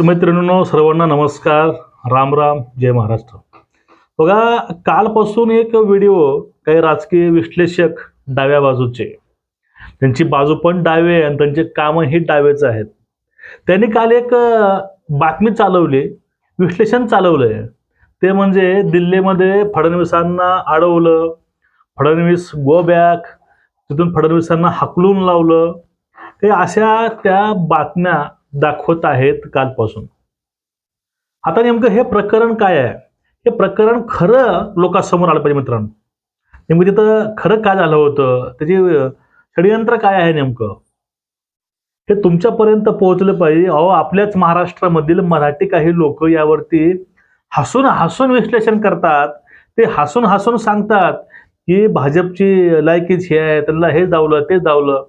मैत्रिणींनो सर्वांना नमस्कार. राम राम. जय महाराष्ट्र. बघा कालपासून एक व्हिडिओ काही राजकीय विश्लेषक डाव्या बाजूचे त्यांची बाजू पण डावे आहे आणि त्यांचे कामही डावेच आहेत. त्यांनी काल एक बातमी चालवली विश्लेषण चालवलंय. ते म्हणजे दिल्लीमध्ये फडणवीसांना अडवलं फडणवीस गो बॅक तिथून फडणवीसांना हाकलून लावलं. हे अशा त्या बातम्या दाखवत आहेत कालपासून. आता नेमकं हे प्रकरण काय आहे? हे प्रकरण खरं लोकांसमोर आलं पाहिजे मित्रांनो. नेमकं तिथं खरं काय झालं होतं? त्याची षडयंत्र काय आहे नेमकं? हे तुमच्यापर्यंत पोहोचलं पाहिजे. अहो आपल्याच महाराष्ट्रामधील मराठी काही लोक यावरती हसून हसून विश्लेषण करतात. ते हसून हसून सांगतात की भाजपची लायकीच हे आहे त्यांना हे दावलं ते दावलं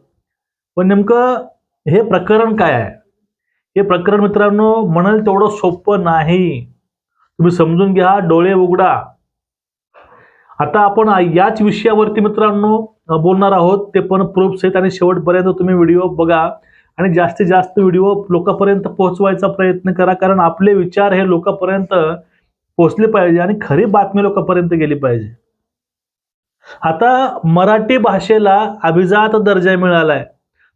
पण नेमकं हे प्रकरण काय आहे? हे प्रकरण मित्रांनो म्हणाल तेवढं सोपं नाही. तुम्ही समजून घ्या डोळे उघडा. आता आपण याच विषयावरती मित्रांनो बोलणार आहोत. ते पण प्रूफ सहित आणि शेवटपर्यंत तुम्ही व्हिडिओ बघा. आणि जास्तीत जास्त व्हिडिओ लोकांपर्यंत पोहोचवायचा प्रयत्न करा. कारण आपले विचार हे लोकांपर्यंत पोहोचले पाहिजे आणि खरी बातमी लोकांपर्यंत गेली पाहिजे. आता मराठी भाषेला अभिजात दर्जा मिळालाय.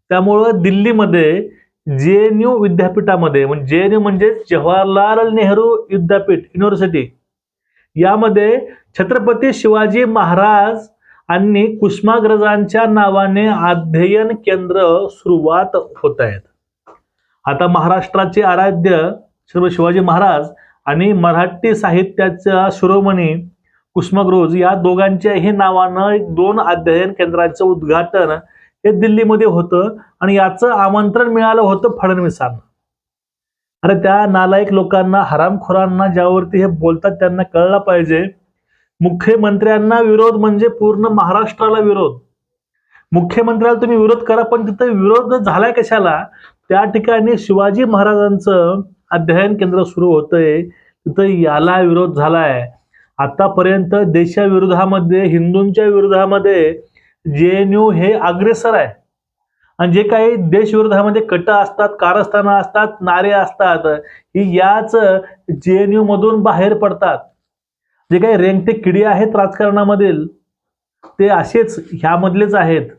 त्यामुळं दिल्लीमध्ये जे एन यू विद्यापीठामध्ये म्हणजे जे एन यू म्हणजे जवाहरलाल नेहरू विद्यापीठ युनिव्हर्सिटी यामध्ये छत्रपती शिवाजी महाराज आणि कुष्माग्रजांच्या नावाने अध्ययन केंद्र सुरुवात होत आहेत. आता महाराष्ट्राचे आराध्य छत्रपती शिवाजी महाराज आणि मराठी साहित्याचा शिरोमणी कुष्माग्रज या दोघांच्याही नावानं दोन अध्ययन केंद्राचं उद्घाटन हे दिल्लीमध्ये होतं आणि याचं आमंत्रण मिळालं होतं फडणवीसांना. अरे त्या नालायक लोकांना हरामखोरांना ज्यावरती हे बोलतात त्यांना कळलं पाहिजे. मुख्यमंत्र्यांना विरोध म्हणजे पूर्ण महाराष्ट्राला विरोध. मुख्यमंत्र्याला तुम्ही विरोध करा पण तिथं विरोध झालाय कशाला? त्या ठिकाणी शिवाजी महाराजांचं अध्ययन केंद्र सुरू होतंय. तिथं याला विरोध झालाय. आतापर्यंत देशाविरोधामध्ये हिंदूंच्या विरोधामध्ये जे एन यू हे अग्रेसर आहे. आणि जे काही देशविरोधामध्ये कट असतात कारस्थानं असतात नारे असतात ही याच जे एन यू मधून बाहेर पडतात. जे काही रेंगटे किडी आहेत राजकारणामधील ते असेच ह्यामधलेच आहेत.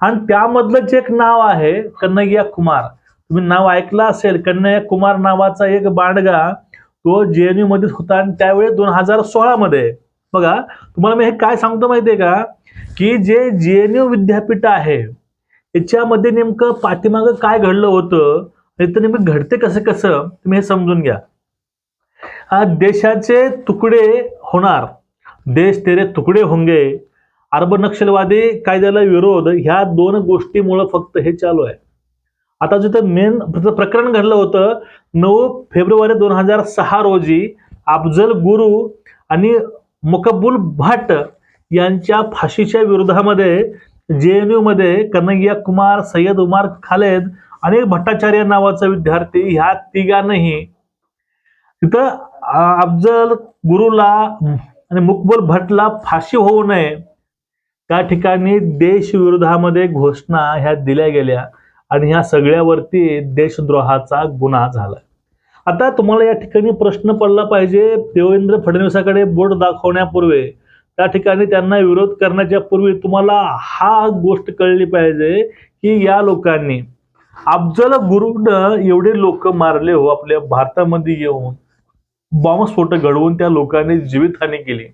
आणि त्यामधलं जे एक नाव आहे कन्हैया कुमार. तुम्ही नाव ऐकलं असेल कन्हैया कुमार नावाचा एक बांडगा तो जे एन यू मध्येच होता आणि त्यावेळी दोन हजार सोळा मध्ये बघा तुम्हाला मी हे काय सांगतो माहितीये का? की जे जे एन यू विद्यापीठ आहे याच्यामध्ये नेमकं पाठीमागं काय घडलं होतं आणि तर नेमकं घडते कसं कसं तुम्ही हे समजून घ्या. देशाचे तुकडे होणार देश तेरे तुकडे होंगे अरब नक्षलवादी कायद्याला विरोध ह्या दोन गोष्टीमुळं फक्त हे चालू आहे. आता जिथं मेन प्रकरण घडलं होतं नऊ फेब्रुवारी दोन हजार सहा रोजी अफजल गुरु आणि मुकबुल भट यांच्या फाशीच्या विरोधामध्ये जे एन यू मध्ये कन्हैया कुमार सय्यद उमार खालेद आणि भट्टाचार्य नावाचा विद्यार्थी ह्या तिघांनाही तिथं अफजल गुरुला आणि मुकबुल भटला फाशी होऊ नये. त्या ठिकाणी देशविरोधामध्ये घोषणा ह्या दिल्या गेल्या आणि ह्या सगळ्यावरती देशद्रोहाचा गुन्हा झाला. आता तुम्हाला या ठिकाणी प्रश्न पडला पाहिजे. देवेंद्र फडणवीसाकडे बोट दाखवण्यापूर्वी त्या ठिकाणी त्यांना विरोध करण्याच्या पूर्वी तुम्हाला हा गोष्ट कळली पाहिजे की या लोकांनी अफजल गुरुनं एवढे लोक मारले हो आपल्या भारतामध्ये येऊन. बॉम्बस्फोट घडवून त्या लोकांनी जीवितहानी केली.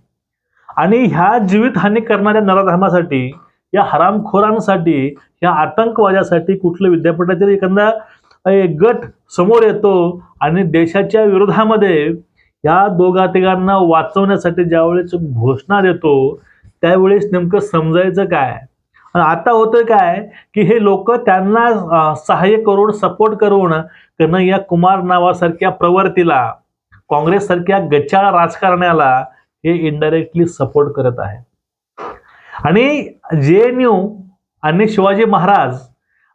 आणि ह्या जीवितहानी करणाऱ्या नराधमासाठी या हरामखोरांसाठी या आतंकवाद्यासाठी कुठलं विद्यापीठातील एखादा एक गट समोर येतो आणि देशाच्या विरोधामध्ये या दोघा तिघांना वाचवण्यासाठी ज्यावेळेस घोषणा देतो त्यावेळेस नेमकं समजायचं काय? आणि आता होतं काय की हे लोक त्यांना सहाय्य करून सपोर्ट करून कन्हैया कुमार नावासारख्या प्रवर्तीला काँग्रेस सारख्या गच्चाळ राजकारण्याला हे इनडायरेक्टली सपोर्ट करत आहे. आणि जे एन यू आणि शिवाजी महाराज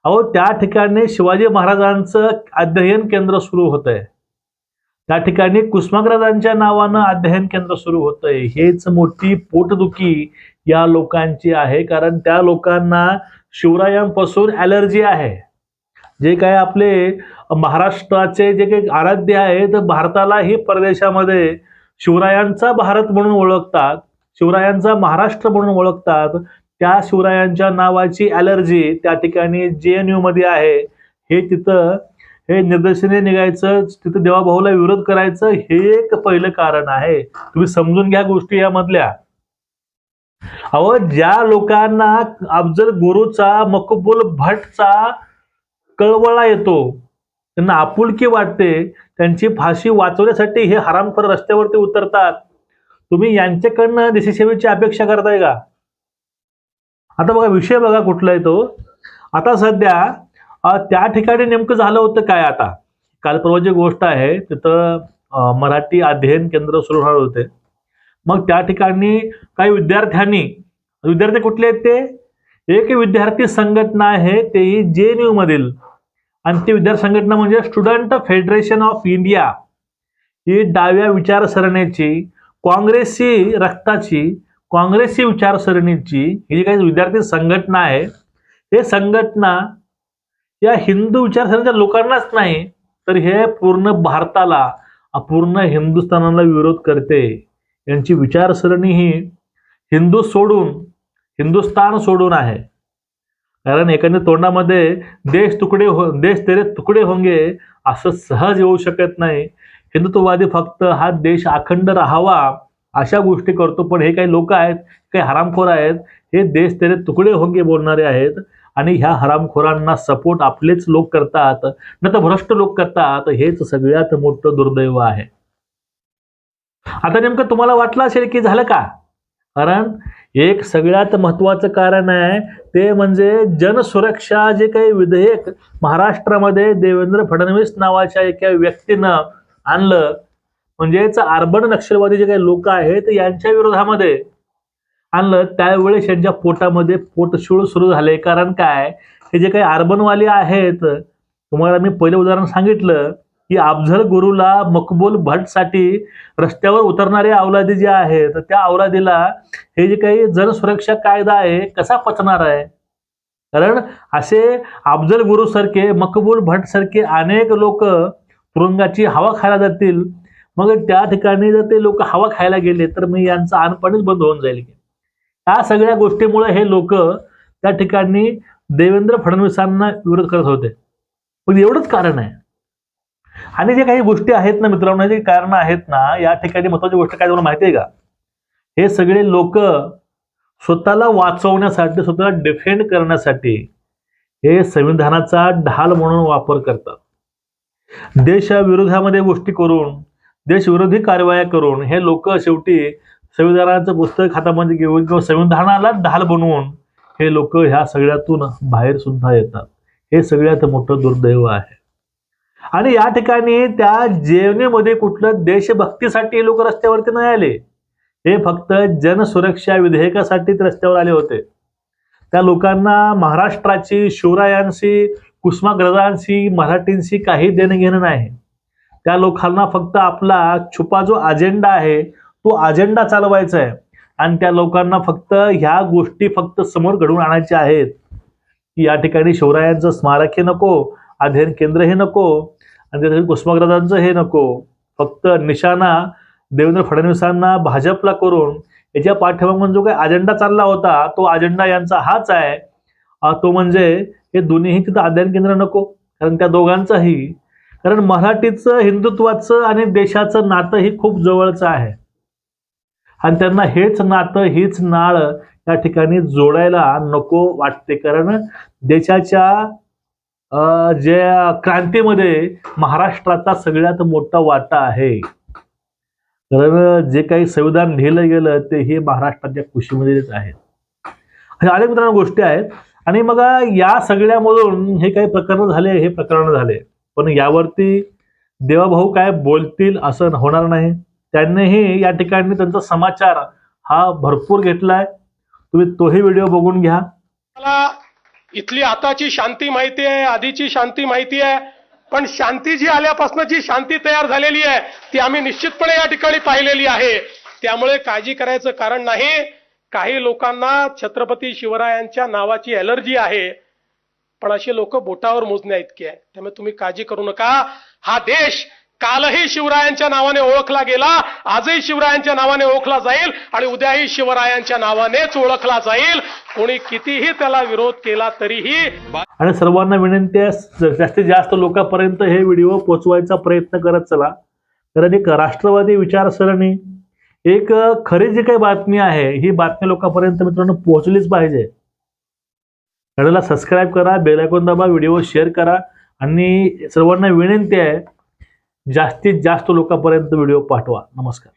अहो त्या ठिकाणी शिवाजी महाराजांचं अध्ययन केंद्र सुरू होत आहे त्या ठिकाणी कुसुमाग्रजांच्या नावानं अध्ययन केंद्र सुरू होत आहे हेच मोठी पोटदुखी या लोकांची आहे कारण त्या लोकांना शिवरायांपासून ॲलर्जी आहे. जे काय आपले महाराष्ट्राचे जे काही आराध्य आहे तर भारताला ही परदेशामध्ये शिवरायांचा भारत म्हणून ओळखतात शिवरायांचा महाराष्ट्र म्हणून ओळखतात त्या शिवरायांच्या नावाची ॲलर्जी त्या ठिकाणी जे एन यू मध्ये आहे. हे तिथं हे निदर्शने निघायचं तिथं देवाभाऊला विरोध करायचं हे एक पहिलं कारण आहे. तुम्ही समजून घ्या गोष्टी यामधल्या. अहो ज्या लोकांना अफजल गुरुचा मकबूल भटचा कळवळा येतो त्यांना आपुलकी वाटते त्यांची फाशी वाचवण्यासाठी हे हरामखोर रस्त्यावरती उतरतात. तुम्ही यांच्याकडनं देशसेवेची अपेक्षा करताय का? आता बघा विषय बघा कुठला आहे तो. आता सध्या त्या ठिकाणी नेमकं झालं होतं काय आता? काल परवाची गोष्ट आहे तिथं मराठी अध्ययन केंद्र सुरू होणार होते. मग त्या ठिकाणी काही विद्यार्थ्यांनी विद्यार्थी कुठले आहेत ते? एक विद्यार्थी संघटना आहे तेही जे एन यू मधील. आणि ती विद्यार्थी संघटना म्हणजे स्टुडंट फेडरेशन ऑफ इंडिया. ही डाव्या विचारसरणीची काँग्रेसी रक्ताची काँग्रेसी विचारसरणीची ही जी काही विद्यार्थी संघटना आहे हे संघटना या हिंदू विचारसरणीच्या लोकांनाच नाही तर हे पूर्ण भारताला पूर्ण हिंदुस्थानाला विरोध करते. यांची विचारसरणी ही हिंदू सोडून हिंदुस्थान सोडून आहे. कारण एखाद्या तोंडामध्ये देश तुकडे हो देश तेरे तुकडे होंगे असं सहज येऊ शकत नाही. हिंदुत्ववादी फक्त हा देश अखंड राहावा अशा गोष्टी करतो पण हे काही लोक आहेत काही हरामखोर आहेत हे देश त्याने तुकडे होंगे बोलणारे आहेत आणि ह्या हरामखोरांना सपोर्ट आपलेच लोक करतात न तर भ्रष्ट लोक करतात हेच सगळ्यात मोठं दुर्दैव आहे. आता नेमकं तुम्हाला वाटलं असेल की झालं का? कारण एक सगळ्यात महत्वाचं कारण आहे ते म्हणजे जनसुरक्षा जे काही विधेयक महाराष्ट्रामध्ये देवेंद्र फडणवीस नावाच्या एका व्यक्तीनं आणलं म्हणजेच अर्बन नक्षलवादी जे काही लोक आहेत यांच्या विरोधामध्ये आणलं. त्यावेळेस यांच्या पोटामध्ये पोटशूळ सुरू झाले कारण काय? हे जे काही अर्बनवाले आहेत तुम्हाला मी पहिलं उदाहरण सांगितलं की अफझल गुरुला मकबूल भटसाठी रस्त्यावर उतरणारे अवलादी जे आहेत त्या अवलादीला हे जे काही जनसुरक्षा कायदा आहे कसा पचणार आहे? कारण असे अफजल गुरु सारखे मकबूल भट सारखे अनेक लोक तुरुंगाची हवा खायला जातील. मग त्या ठिकाणी जर ते लोक हवा खायला गेले तर मग यांचं आणपणच बंद होऊन जाईल. या सगळ्या गोष्टीमुळे हे लोक त्या ठिकाणी देवेंद्र फडणवीसांना विरोध करत होते. पण एवढंच कारण आहे. आणि जे काही गोष्टी आहेत ना मित्रांनो जे कारण आहेत ना या ठिकाणी महत्वाची गोष्ट काय तुम्हाला माहिती आहे का? हे सगळे लोक स्वतःला वाचवण्यासाठी स्वतःला डिफेंड करण्यासाठी हे संविधानाचा ढाल म्हणून वापर करतात. देशाविरोधामध्ये गोष्टी करून देशविरोधी कारवाया करून हे लोक शेवटी संविधानाचं पुस्तक हातामध्ये घेऊन किंवा संविधानाला ढाल बनवून हे लोक ह्या सगळ्यातून बाहेर सुद्धा येतात. हे सगळ्यात मोठं दुर्दैव आहे. आणि या ठिकाणी त्या जेवणीमध्ये कुठलं देशभक्तीसाठी लोक रस्त्यावरती नाही आले. हे फक्त जनसुरक्षा विधेयकासाठीच रस्त्यावर आले होते. त्या लोकांना महाराष्ट्राची शिवरायांशी कुसुमाग्रजांशी मराठींशी काही देणं घेणं नाही. त्या लोकांना फक्त आपला छुपा जो अजेंडा आहे तो अजेंडा चालवायचा आहे. आणि त्या लोकांना फक्त ह्या गोष्टी फक्त समोर घडवून आणायच्या आहेत. की या ठिकाणी शिवरायांचं स्मारक हे नको अध्ययन केंद्र हे नको आणि त्यासाठी कुसुमाग्रजांचं हे नको. फक्त निशाणा देवेंद्र फडणवीसांना भाजपला करून याच्या पाठीमागून जो काही अजेंडा चालला होता तो अजेंडा यांचा हाच आहे. तो म्हणजे हे दोन्हीही तिथं अध्ययन केंद्र नको कारण त्या दोघांचाही कारण मराठीचं हिंदुत्वाचं आणि देशाचं नातं ही खूप जवळचं आहे. आणि त्यांना हेच नातं हीच नाळ या ठिकाणी जोडायला नको वाटते. कारण देशाच्या जे ज्या क्रांतीमध्ये महाराष्ट्राचा सगळ्यात मोठा वाटा आहे. कारण जे काही संविधान लिहिलं गेलं ते हे महाराष्ट्राच्या कुशीमध्येच आहेत अशा अनेक मित्रांनो गोष्टी आहेत. आणि मग या सगळ्यामधून हे काही प्रकरण झाले हे प्रकरण झाले. पण यावरती देवाभाऊ काय बोलतील असं होणार नाही. त्यांनीही या ठिकाणी त्यांचा समाचार हा भरपूर घेतलाय. तुम्ही तोही व्हिडिओ बघून घ्या. मला इथली आताची शांती माहिती आहे आधीची शांती माहिती आहे पण शांती जी आल्यापासून जी शांती तयार झालेली आहे ती आम्ही निश्चितपणे या ठिकाणी पाहिलेली आहे. त्यामुळे काळजी करायचं कारण नाही. काही लोकांना छत्रपती शिवरायांच्या नावाची एलर्जी आहे. पण असे लोक बोटावर मोजण्या इतके आहे त्यामुळे तुम्ही काळजी करू नका. हा देश कालही शिवरायांच्या नावाने ओळखला गेला आजही शिवरायांच्या नावाने ओळखला जाईल आणि उद्याही शिवरायांच्या नावानेच ओळखला जाईल. कोणी कितीही त्याला विरोध केला तरीही आणि सर्वांना विनंती आहे जास्तीत जास्त लोकांपर्यंत हे व्हिडिओ पोचवायचा प्रयत्न करत चला. कारण एक राष्ट्रवादी विचारसरणी एक खरी जी काही बातमी आहे ही बातमी लोकांपर्यंत मित्रांनो पोहोचलीच पाहिजे. चॅनलला सबस्क्राईब करा बेल आयकॉन दाबा व्हिडिओ शेअर करा. आणि सर्वांना विनंती आहे जास्तीत जास्त लोकांपर्यंत व्हिडिओ पाठवा. नमस्कार.